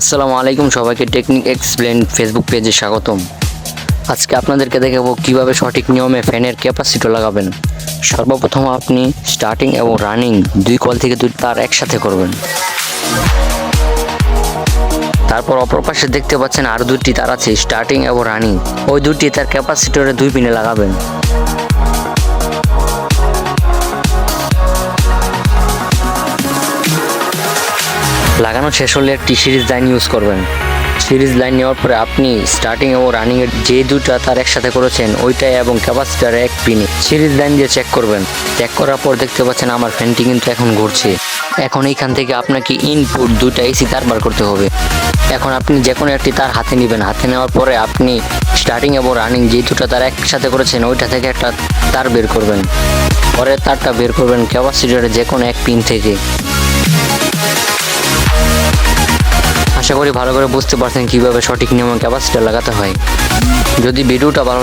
আসসালামু আলাইকুম, সবাইকে টেকনিক এক্সপ্লেন ফেসবুক পেজে স্বাগতম। আজকে আপনাদেরকে দেখাবো কীভাবে সঠিক নিয়মে ফ্যানের ক্যাপাসিটি লাগাবেন। সর্বপ্রথম আপনি স্টার্টিং এবং রানিং দুই কল থেকে দুই তার একসাথে করবেন। তারপর অপর পাশে দেখতে পাচ্ছেন আর দুটি তার আছে স্টার্টিং এবং রানিং ওই দুটি তার ক্যাপাসিটরে দুই পিনে লাগাবেন। লাগানো শেষ হলে একটি সিরিজ লাইন ইউজ করবেন। সিরিজ লাইন নেওয়ার পরে আপনি স্টার্টিং এবং রানিং এর যে দুটা তার একসাথে করেছেন ওইটাই এবং ক্যাপাসিটার এক পিনে সিরিজ লাইন দিয়ে চেক করবেন। চেক করার পর দেখতে পাচ্ছেন আমার ফ্যানটি কিন্তু এখন ঘুরছে। এখন এইখান থেকে আপনাকে ইনপুট দুটা এসি তার বার করতে হবে। এখন আপনি যে কোনো একটি তার হাতে নেবেন। হাতে নেওয়ার পরে আপনি স্টার্টিং এবং রানিং যে দুটো তার একসাথে করেছেন, ওইটা থেকে একটা তার বের করবেন। পরে তারটা বের করবেন ক্যাপাসিটারের যে কোনো এক পিন থেকে। আশা করি ভালো করে বুঝতে পারছেন কীভাবে সঠিক নিয়মে ক্যাপাসিটার লাগাতে হয়। যদি ভিডিওটা ভালো